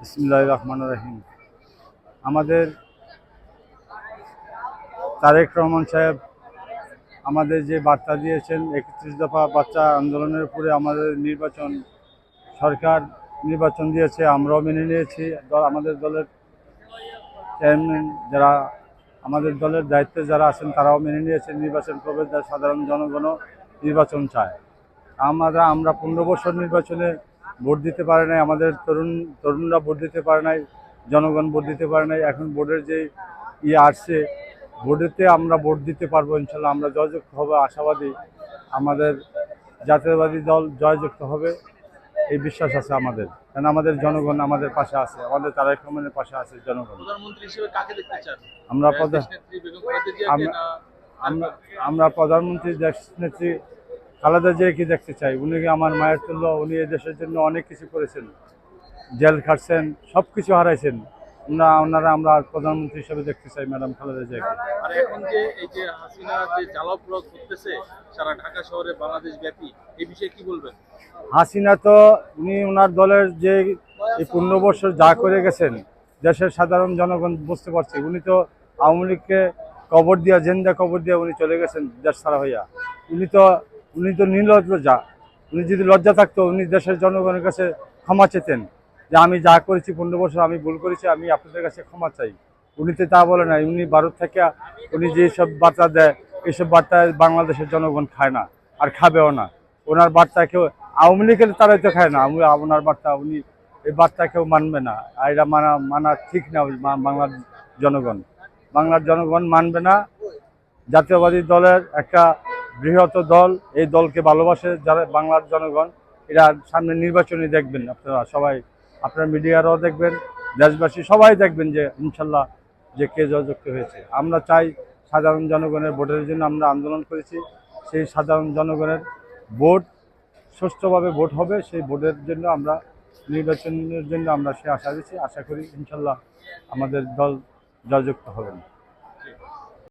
বিসমুল্লাহ রহমান রহিম। আমাদের তারেক রহমান সাহেব আমাদের যে বার্তা দিয়েছেন, একত্রিশ দফা বাচ্চা আন্দোলনের উপরে আমাদের নির্বাচন, সরকার নির্বাচন দিয়েছে, আমরাও মেনে নিয়েছি। আমাদের দলের চেয়ারম্যান যারা, আমাদের দলের দায়িত্বে যারা আছেন, তারাও মেনে নিয়েছে। নির্বাচন প্রবেশ সাধারণ জনগণও নির্বাচন চায়। আমরা আমরা পনেরো বছর নির্বাচনে ভোট দিতে পারে নাই আমাদের তরুণ তরুণরা ভোট দিতে পারে নাই জনগণ ভোট দিতে পারে নাই এখন ভোটের যে ইয়ে আসছে ভোটেতে আমরা ভোট দিতে পারব ইনশাল্লাহ আমরা জয়যুক্ত হবে আশাবাদী আমাদের জাতীয়বাদী দল জয়যুক্ত হবে এই বিশ্বাস আছে আমাদের কারণ আমাদের জনগণ আমাদের পাশে আছে আমাদের তারেক রহমানের পাশে আছে জনগণ। আমরা আমরা প্রধানমন্ত্রী দেশ নেত্রী খালেদা জিয়াকে দেখতে চাই? উনি কি আমার মায়ের তুল্য উনি এই দেশের জন্য অনেক কিছু করেছেন। জেল খাটছেন সব কিছু হারাইছেন। ওনা ওনারা আমরা প্রধানমন্ত্রী হিসেবে দেখতে চাই ম্যাডাম খালেদা জিয়াকে। আর এখন যে এই যে হাসিনা যে করতেছে সারা ঢাকা শহরে বাংলাদেশ ব্যাপী এই বিষয়ে কি বলবেন? হাসিনা তো উনি ওনার দলের যে এই পনেরো বছর যা করে গেছেন দেশের সাধারণ জনগণ বুঝতে পারছে। উনি তো আওয়ামী লীগকে কবর দিয়া জেন্দা কবর দিয়া উনি চলে গেছেন দেশ ছাড়া হইয়া। উনি তো উনি তো নির্লজ্জা। উনি যদি লজ্জা থাকতো, উনি দেশের জনগণের কাছে ক্ষমা চেতেন যে আমি যা করেছি, পনেরো বছর আমি ভুল করেছি, আমি আপনাদের কাছে ক্ষমা চাই। উনি তো তা বলে না উনি ভারত থেকে, উনি যেসব বার্তা দেয় এইসব বার্তা বাংলাদেশের জনগণ খায় না আর খাবেও না। ওনার বার্তা কেউ, আওয়ামী লীগের তারাই তো খায় না। ওনার বার্তা, উনি এই বার্তা কেউ মানবে না। আর এটা মানা মানা ঠিক না বাংলার জনগণ। বাংলার জনগণ মানবে না। জাতীয়বাদী দলের একটা বৃহৎ দল, এই দলকে ভালোবাসে যারা বাংলার জনগণ, এরা সামনে নির্বাচনে দেখবেন আপনারা সবাই। আপনার মিডিয়ারাও দেখবেন, দেশবাসী সবাই দেখবেন যে ইনশাল্লাহ যে কে জয়যুক্ত হয়েছে। আমরা চাই সাধারণ জনগণের ভোটের জন্য আমরা আন্দোলন করেছি। সেই সাধারণ জনগণের ভোট, সুষ্ঠুভাবে ভোট হবে, সেই ভোটের জন্য আমরা, নির্বাচনের জন্য আমরা সে আশা দিচ্ছি। আশা করি ইনশাল্লাহ আমাদের দল জয়যুক্ত হবেন।